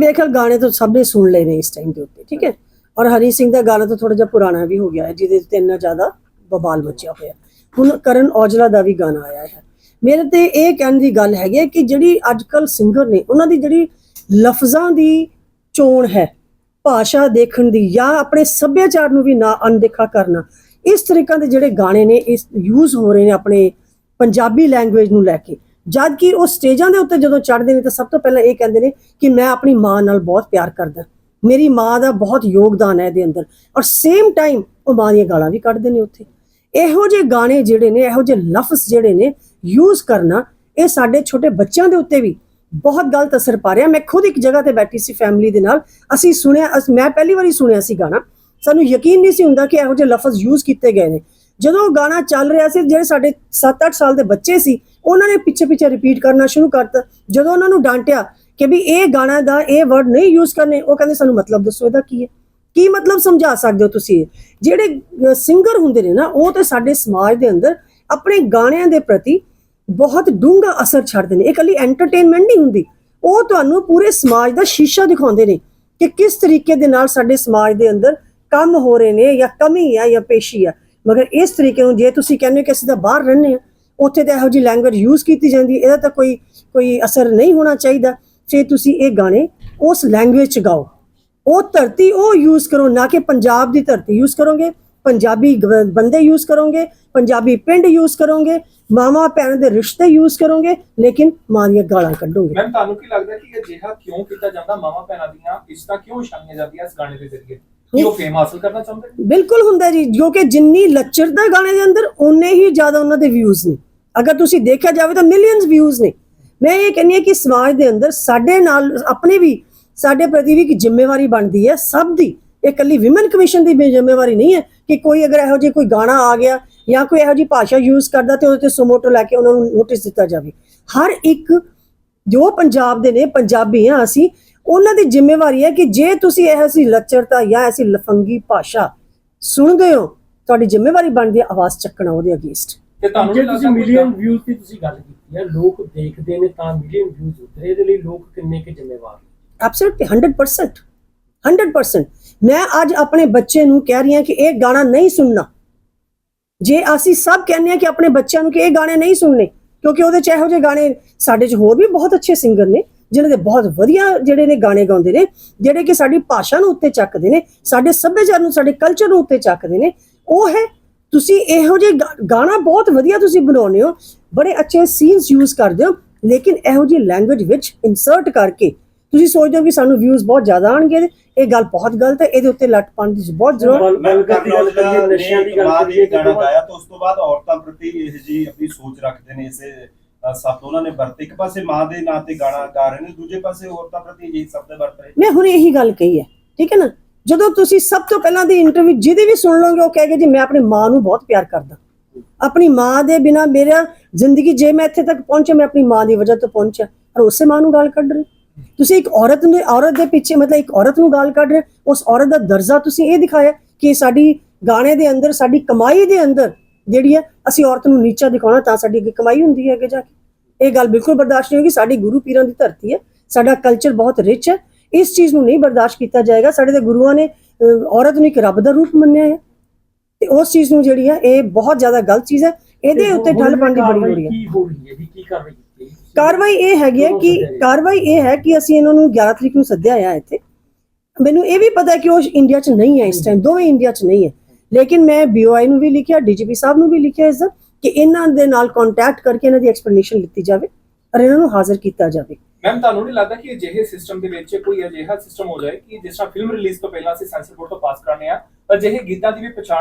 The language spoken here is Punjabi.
ਮੇਰੇ ਖਿਆਲ ਗਾਣੇ ਤਾਂ ਸਭ ਨੇ ਸੁਣ ਲਏ ਨੇ ਇਸ ਟਾਈਮ ਦੇ ਉੱਤੇ, ਠੀਕ ਹੈ? ਔਰ ਹਰੀ ਸਿੰਘ ਦਾ ਗਾਣਾ ਤਾਂ ਥੋੜਾ ਜਿਹਾ ਪੁਰਾਣਾ ਵੀ ਹੋ ਗਿਆ ਹੈ, ਜਿਹਦੇ ਤੇ ਇੰਨਾ ਜ਼ਿਆਦਾ ਬਵਾਲ ਮਚਿਆ ਹੋਇਆ ਹੁਣ ਕਰਨ ਔਜਲਾ ਦਾ ਵੀ ਗਾਣਾ ਆਇਆ ਹੈ। ਮੇਰੇ ਤੇ ਇਹ ਕਹਿਣ ਦੀ ਗੱਲ ਹੈਗੀ ਹੈ ਕਿ ਜਿਹੜੀ ਅੱਜ ਅੱਜਕੱਲ ਸਿੰਗਰ ਨੇ, ਉਹਨਾਂ ਦੀ ਜਿਹੜੀ ਲਫ਼ਜ਼ਾਂ ਦੀ ਚੋਣ ਹੈ, ਭਾਸ਼ਾ ਦੇਖਣ ਦੀ ਜਾਂ ਆਪਣੇ ਸੱਭਿਆਚਾਰ ਨੂੰ ਵੀ ਨਾ ਅਣਦੇਖਾ ਕਰਨਾ, ਇਸ ਤਰੀਕਾਂ ਦੇ ਜਿਹੜੇ ਗਾਣੇ ਨੇ, ਇਸ ਯੂਜ਼ ਹੋ ਰਹੇ ਨੇ ਆਪਣੇ ਪੰਜਾਬੀ ਲੈਂਗੁਏਜ ਨੂੰ ਲੈ ਕੇ। ਜਦ ਕਿ ਉਹ ਸਟੇਜਾਂ ਦੇ ਉੱਤੇ ਜਦੋਂ ਚੜ੍ਹਦੇ ਨੇ ਤਾਂ ਸਭ ਤੋਂ ਪਹਿਲਾਂ ਇਹ ਕਹਿੰਦੇ ਨੇ ਕਿ ਮੈਂ ਆਪਣੀ ਮਾਂ ਨਾਲ ਬਹੁਤ ਪਿਆਰ ਕਰਦਾ। ਮੇਰੀ ਮਾਂ ਦਾ ਬਹੁਤ ਯੋਗਦਾਨ ਹੈ ਇਹਦੇ ਅੰਦਰ। ਔਰ ਸੇਮ ਟਾਈਮ ਉਹ ਮਾਂ ਦੀਆਂ ਗਾਲਾਂ ਵੀ ਕੱਢਦੇ ਨੇ ਉੱਥੇ। ਇਹੋ ਜਿਹੇ ਗਾਣੇ ਜਿਹੜੇ ਨੇ, ਇਹੋ ਜਿਹੇ ਲਫ਼ਜ਼ ਜਿਹੜੇ ਨੇ ਯੂਜ਼ ਕਰਨਾ, ਇਹ ਸਾਡੇ ਛੋਟੇ ਬੱਚਿਆਂ ਦੇ ਉੱਤੇ ਵੀ ਬਹੁਤ ਗਲਤ ਅਸਰ ਪਾ ਰਿਹਾ। ਮੈਂ ਖੁਦ ਇੱਕ ਜਗ੍ਹਾ ਤੇ ਬੈਠੀ ਸੀ ਫੈਮਿਲੀ ਦੇ ਨਾਲ। ਅਸੀਂ ਸੁਣਿਆ, ਅਸ- ਮੈਂ ਪਹਿਲੀ ਵਾਰੀ ਸੁਣਿਆ ਸੀ ਗਾਣਾ। ਸਾਨੂੰ ਯਕੀਨ ਨਹੀਂ ਸੀ ਹੁੰਦਾ ਕਿ ਇਹੋ ਜਿਹੇ ਲਫ਼ਜ਼ ਯੂਜ਼ ਕੀਤੇ ਗਏ ਨੇ। ਜਦੋਂ ਉਹ ਗਾਣਾ ਚੱਲ ਰਿਹਾ ਸੀ, ਜਿਹੜੇ ਸਾਡੇ 7-8 ਸਾਲ ਦੇ ਬੱਚੇ ਸੀ ਉਹਨਾਂ ਨੇ ਪਿੱਛੇ ਪਿੱਛੇ ਰਿਪੀਟ ਕਰਨਾ ਸ਼ੁਰੂ ਕਰਤਾ। ਜਦੋਂ ਉਹਨਾਂ ਨੂੰ ਡਾਂਟਿਆ ਕਿ ਵੀ ਇਹ ਗਾਣਾ ਦਾ ਇਹ ਵਰਡ ਨਹੀਂ ਯੂਜ਼ ਕਰਨੇ, ਉਹ ਕਹਿੰਦੇ, ਸਾਨੂੰ ਮਤਲਬ ਦੱਸੋ ਇਹਦਾ ਕੀ ਹੈ? ਕੀ ਮਤਲਬ ਸਮਝਾ ਸਕਦੇ ਹੋ ਤੁਸੀਂ ਜਿਹੜੇ ਸਿੰਗਰ ਹੁੰਦੇ ਨੇ ਨਾ, ਉਹ ਤੇ ਸਾਡੇ ਸਮਾਜ ਦੇ ਅੰਦਰ ਆਪਣੇ ਗਾਣਿਆਂ ਦੇ ਪ੍ਰਤੀ ਬਹੁਤ ਡੂੰਘਾ ਅਸਰ ਛੱਡਦੇ ਨੇ। ਇਹ ਇਕੱਲੀ ਐਂਟਰਟੇਨਮੈਂਟ ਨਹੀਂ ਹੁੰਦੀ। ਉਹ ਤੁਹਾਨੂੰ ਪੂਰੇ ਸਮਾਜ ਦਾ ਸ਼ੀਸ਼ਾ ਦਿਖਾਉਂਦੇ ਨੇ ਕਿ ਕਿਸ ਤਰੀਕੇ ਦੇ ਨਾਲ ਸਾਡੇ ਸਮਾਜ ਦੇ ਅੰਦਰ ਕੰਮ ਹੋ ਰਹੇ ਨੇ ਜਾਂ ਕਮੀ ਆ ਜਾਂ ਪੇਸ਼ੀ ਆ। ਮਗਰ ਇਸ ਤਰੀਕੇ ਨੂੰ ਜੇ ਤੁਸੀਂ ਕਹਿੰਦੇ ਹੋ ਕਿ ਅਸੀਂ ਤਾਂ ਬਾਹਰ ਰਹਿੰਦੇ ਹਾਂ ਉੱਥੇ ਤਾਂ ਇਹੋ ਜਿਹੀ ਲੈਂਗੁਏਜ ਯੂਜ਼ ਕੀਤੀ ਜਾਂਦੀ ਹੈ, ਇਹਦਾ ਤਾਂ ਕੋਈ ਕੋਈ ਅਸਰ ਨਹੀਂ ਹੋਣਾ ਚਾਹੀਦਾ। ਜੇ ਤੁਸੀਂ ਇਹ ਗਾਣੇ ਉਸ ਲੈਂਗੁਏਜ ਚ ਗਾਓ। ਉਹ ਧਰਤੀ ਉਹ ਯੂਜ਼ ਕਰੋ ਨਾ ਕਿ ਪੰਜਾਬ ਦੀ ਧਰਤੀ ਯੂਜ਼ ਕਰੋਗੇ। ਪੰਜਾਬੀ ਬੰਦੇ ਯੂਜ਼ ਕਰੋਗੇ ਪੰਜਾਬੀ ਪਿੰਡ ਯੂਜ਼ ਕਰੋਗੇ ਮਾਮਾ ਭੈਣ ਦੇ ਰਿਸ਼ਤੇ ਯੂਜ਼ ਕਰੋਗੇ ਲੇਕਿਨ ਮਾਂ ਦੀਆਂ ਗਾਲਾਂ ਕੱਢੋਗੇ। ਮੈਮ ਤੁਹਾਨੂੰ ਕੀ ਲੱਗਦਾ ਕਿ ਅਜਿਹਾ ਕਿਉਂ ਕੀਤਾ ਜਾਂਦਾ? ਮਾਮਾ ਭੈਣਾਂ ਦੀਆਂ ਇੱਜ਼ਤਾਂ ਕਿਉਂ ਛਾਈਆਂ ਜਾਂਦੀਆਂ ਇਸ ਗਾਣੇ ਦੇ ਜ਼ਰੀਏ? ਉਹ ਫੇਮ ਹਾਸਲ ਕਰਨਾ ਚਾਹੁੰਦੇ? ਬਿਲਕੁਲ ਹੁੰਦਾ ਜੀ ਜੋ ਕਿ ਜਿੰਨੀ ਲੱਚਰਤਾ ਗਾਣੇ ਦੇ ਅੰਦਰ ਉਨੇ ਹੀ ਜ਼ਿਆਦਾ ਉਹਨਾਂ ਦੇ ਵਿਊਜ਼ ਨੇ। ਅਗਰ ਤੁਸੀਂ ਦੇਖਿਆ ਜਾਵੇ ਤਾਂ ਮਿਲੀਅਨਸ ਵਿਊਜ਼ ਨੇ। ਮੈਂ ਇਹ ਕਹਿੰਦੀ ਹਾਂ ਕਿ ਸਮਾਜ ਦੇ ਅੰਦਰ ਸਾਡੇ ਨਾਲ, ਆਪਣੇ ਵੀ, ਸਾਡੇ ਪ੍ਰਤੀ ਵੀ ਇੱਕ ਜ਼ਿੰਮੇਵਾਰੀ ਬਣਦੀ ਹੈ, ਸਭ ਦੀ। ਇਹ ਇਕੱਲੀ ਵਿਮਨ ਕਮਿਸ਼ਨ ਦੀ ਜ਼ਿੰਮੇਵਾਰੀ ਨਹੀਂ ਹੈ ਕਿ ਕੋਈ ਅਗਰ ਇਹੋ ਜਿਹੀ ਕੋਈ ਗਾਣਾ ਆ ਗਿਆ ਜਾਂ ਕੋਈ ਇਹੋ ਜਿਹੀ ਭਾਸ਼ਾ ਯੂਜ਼ ਕਰਦਾ ਤੇ ਉਹਦੇ ਤੇ ਸੁਮੋਟੋ ਲੈ ਕੇ ਉਹਨਾਂ ਨੂੰ ਨੋਟਿਸ ਦਿੱਤਾ ਜਾਵੇ। ਹਰ ਇੱਕ ਜੋ ਪੰਜਾਬ ਦੇ ਨੇ, ਪੰਜਾਬੀ ਆ ਅਸੀਂ, ਉਹਨਾਂ ਦੀ ਜ਼ਿੰਮੇਵਾਰੀ ਹੈ ਕਿ ਜੇ ਤੁਸੀਂ ਇਹ ਸੀ ਲੱਚਰਤਾ ਜਾਂ ਐਸੀ ਲਫੰਗੀ ਭਾਸ਼ਾ ਸੁਣਦੇ ਹੋ, ਤੁਹਾਡੀ ਜ਼ਿੰਮੇਵਾਰੀ ਬਣਦੀ ਹੈ ਆਵਾਜ਼ ਚੱਕਣਾ ਉਹਦੇ ਅਗੇਂਸਟ ਤੇ ਤੁਹਾਨੂੰ ਜੇ ਤੁਸੀਂ ਮਿਲੀਅਨ ਵਿਊਜ਼ ਦੀ ਤੁਸੀਂ ਗੱਲ ਕੀਤੀ ਹੈ ਲੋਕ ਦੇਖਦੇ ਨੇ ਤਾਂ ਮਿਲੀਅਨ ਵਿਊਜ਼ ਨੇ ਇਹਦੇ ਲਈ ਲੋਕ ਕਿੰਨੇ ਕੁ ਜ਼ਿੰਮੇਵਾਰ ਐਬਸੋਲੂਟਲੀ 100% 100% ਮੈਂ ਅੱਜ ਆਪਣੇ ਬੱਚੇ ਨੂੰ ਕਹਿ ਰਹੀ ਹਾਂ ਕਿ ਇਹ ਗਾਣਾ ਨਹੀਂ ਸੁਣਨਾ। ਜੇ ਅਸੀਂ ਸਭ ਕਹਿੰਦੇ ਹਾਂ ਕਿ ਆਪਣੇ ਬੱਚਿਆਂ ਨੂੰ ਕਿ ਇਹ ਗਾਣੇ ਨਹੀਂ ਸੁਣਨੇ ਕਿਉਂਕਿ ਉਹਦੇ ਚ ਇਹੋ ਜਿਹੇ ਗਾਣੇ ਸਾਡੇ ਚ ਹੋਰ ਵੀ ਬਹੁਤ ਅੱਛੇ ਸਿੰਗਰ ਨੇ ਜਿਨ੍ਹਾਂ ਦੇ ਬਹੁਤ ਵਧੀਆ ਜਿਹੜੇ ਨੇ ਗਾਣੇ ਗਾਉਂਦੇ ਨੇ ਜਿਹੜੇ ਕਿ ਸਾਡੀ ਭਾਸ਼ਾ ਨੂੰ ਉੱਤੇ ਚੱਕਦੇ ਨੇ ਸਾਡੇ ਸੱਭਿਆਚਾਰ ਨੂੰ ਸਾਡੇ ਕਲਚਰ ਨੂੰ ਉੱਤੇ ਚੱਕਦੇ ਨੇ ਉਹ ਹੈ ਤੁਸੀਂ ਇਹੋ ਜਿਹੇ ਗਾਣਾ ਬਹੁਤ ਵਧੀਆ ਤੁਸੀਂ ਬਣਾਉਂਦੇ ਹੋ ਬੜੇ ਅੱਛੇ ਸੀਨਸ ਯੂਜ਼ ਕਰਦੇ ਹੋ ਲੇਕਿਨ ਇਹੋ ਜਿਹੀ ਲੈਂਗੁਏਜ ਵਿੱਚ ਇਨਸਰਟ ਕਰਕੇ ਤੁਸੀਂ ਸੋਚਦੇ ਹੋ ਕਿ ਸਾਨੂੰ ਵਿਊਜ਼ ਬਹੁਤ ਜ਼ਿਆਦਾ ਆਣਗੇ ਇਹ ਗੱਲ ਬਹੁਤ ਗਲਤ ਹੈ ਇਹਦੇ ਉੱਤੇ ਲੱਟ ਪਾਉਣ ਦੀ ਬਹੁਤ ਜ਼ਰੂਰਤ ਬਲਗਰ ਦੀ ਗੱਲ ਕਰੀਏ ਨਸ਼ਿਆਂ ਦੀ ਗੱਲ ਕਰੀਏ ਗਾਣਾ ਗਾਇਆ ਤਾਂ ਉਸ ਤੋਂ ਬਾਅਦ ਔਰਤਾਂ ਪ੍ਰਤੀ ਇਹ ਜੀ ਆਪਣੀ ਸੋਚ ਰੱਖਦੇ ਨੇ ਇਸੇ ਸ਼ਬਦ ਉਹਨਾਂ ਨੇ ਵਰਤੇ ਇੱਕ ਪਾਸੇ ਮਾਂ ਦੇ ਨਾਂ ਤੇ ਗਾਣਾ ਗਾ ਰਹੇ ਨੇ ਦੂਜੇ ਪਾਸੇ ਔਰਤਾਂ ਪ੍ਰਤੀ ਇਹ ਸ਼ਬਦ ਵਰਤ ਰਹੇ ਮੈਂ ਹੁਣ ਇਹੀ ਗੱਲ ਕਹੀ ਹੈ ਠੀਕ ਹੈ ਨਾ? ਜਦੋਂ ਤੁਸੀਂ ਸਭ ਤੋਂ ਪਹਿਲਾਂ ਦੀ ਇੰਟਰਵਿਊ ਜਿਹਦੀ ਵੀ ਸੁਣ ਲਓਗੇ, ਉਹ ਕਹੇਗਾ ਜੀ, ਮੈਂ ਆਪਣੀ ਮਾਂ ਨੂੰ ਬਹੁਤ ਪਿਆਰ ਕਰਦਾ। ਆਪਣੀ ਮਾਂ ਦੇ ਬਿਨਾ ਮੇਰਾ ਜ਼ਿੰਦਗੀ, ਜੇ ਮੈਂ ਇੱਥੇ ਤੱਕ ਪਹੁੰਚਿਆ, ਮੈਂ ਆਪਣੀ ਮਾਂ ਦੀ ਵਜ੍ਹਾ ਤੋਂ ਪਹੁੰਚਿਆ। ਪਰ ਉਸੇ ਮਾਂ ਨੂੰ ਗਾਲ ਕੱਢ ਰਹੇ ਤੁਸੀਂ ਇੱਕ ਔਰਤ ਨੂੰ, ਔਰਤ ਦੇ ਪਿੱਛੇ, ਮਤਲਬ ਇੱਕ ਔਰਤ ਨੂੰ ਗਾਲ ਕੱਢ ਰਹੇ ਉਸ ਔਰਤ ਦਾ ਦਰਜਾ ਤੁਸੀਂ ਇਹ ਦਿਖਾਇਆ ਕਿ ਸਾਡੀ ਗਾਣੇ ਦੇ ਅੰਦਰ, ਸਾਡੀ ਕਮਾਈ ਦੇ ਅੰਦਰ ਜਿਹੜੀ ਹੈ, ਅਸੀਂ ਔਰਤ ਨੂੰ ਨੀਚਾ ਦਿਖਾਉਣਾ ਤਾਂ ਸਾਡੀ ਅੱਗੇ ਕਮਾਈ ਹੁੰਦੀ ਹੈ ਅੱਗੇ ਜਾ ਕੇ। ਇਹ ਗੱਲ ਬਿਲਕੁਲ ਬਰਦਾਸ਼ਤ ਨਹੀਂ ਹੋਗੀ ਸਾਡੀ ਗੁਰੂ ਪੀਰਾਂ ਦੀ ਧਰਤੀ ਹੈ। ਸਾਡਾ ਕਲਚਰ ਬਹੁਤ ਰਿਚ ਹੈ। ਇਸ ਚੀਜ਼ ਨੂੰ ਨਹੀਂ ਬਰਦਾਸ਼ਤ ਕੀਤਾ ਜਾਏਗਾ। ਸਾਡੇ ਦੇ ਗੁਰੂਆਂ ਨੇ ਔਰਤ ਨੂੰ ਇੱਕ ਰੱਬ ਦਾ ਰੂਪ ਮੰਨਿਆ ਹੈ। ਤੇ ਉਸ ਚੀਜ਼ ਨੂੰ ਜਿਹੜੀ ਹੈ ਇਹ ਬਹੁਤ ਜ਼ਿਆਦਾ ਗਲਤ ਚੀਜ਼ ਹੈ। ਇਹਦੇ ਉੱਤੇ ਠੱਲ ਪਾਉਣ ਦੀ ਬੜੀ ਲੋੜ ਹੈ। ਕੀ ਹੋ ਰਹੀ ਹੈ ਜੀ? ਕੀ ਕਾਰਵਾਈ ਕੀਤੀ ਹੈ? ਕਾਰਵਾਈ ਇਹ ਹੈਗੀ ਹੈ ਕਿ ਕਾਰਵਾਈ ਇਹ ਹੈ ਕਿ ਅਸੀਂ ਇਹਨਾਂ ਨੂੰ 11 ਤਰੀਕ ਨੂੰ ਸੱਦਿਆ ਆ ਇੱਥੇ। ਮੈਨੂੰ ਇਹ ਵੀ ਪਤਾ ਹੈ ਕਿ ਉਹ ਇੰਡੀਆ 'ਚ ਨਹੀਂ ਹੈ ਇਸ ਟਾਈਮ ਦੋਵੇਂ ਇੰਡੀਆ 'ਚ ਨਹੀਂ ਹੈ। ਲੇਕਿਨ ਮੈਂ ਬੀਓਆਈ ਨੂੰ ਵੀ ਲਿਖਿਆ ਡੀਜੀਪੀ ਸਾਹਿਬ ਨੂੰ ਵੀ ਲਿਖਿਆ ਇਸ ਦਾ ਕਿ ਇਹਨਾਂ ਦੇ ਨਾਲ ਕੰਟੈਕਟ ਕਰਕੇ ਇਹਨਾਂ ਦੀ ਐਕਸਪਲੇਨੇਸ਼ਨ ਲਿੱਤੀ ਜਾਵੇ ਔਰ ਇਹਨਾਂ ਨੂੰ ਹਾਜ਼ਰ ਕੀਤਾ ਜਾਵੇ। ਮੈਮ ਤੁਹਾਨੂੰ ਨਹੀਂ ਲੱਗਦਾ ਕਿ ਅਜਿਹੇ ਸਿਸਟਮ ਦੇ ਵਿੱਚ ਕੋਈ ਅਜਿਹਾ ਸਿਸਟਮ ਹੋ ਜਾਏ ਕਿ ਜਿਸ ਤਰ੍ਹਾਂ ਫਿਲਮ ਰਿਲੀਜ਼ ਤੋਂ ਪਹਿਲਾਂ ਅਸੀਂ ਸੈਂਸਰ ਬੋਰਡ ਤੋਂ ਪਾਸ ਕਰਨੇ ਆ ਅਜਿਹੇ ਗੀਤਾਂ ਦੀ ਵੀ ਪਛਾਣ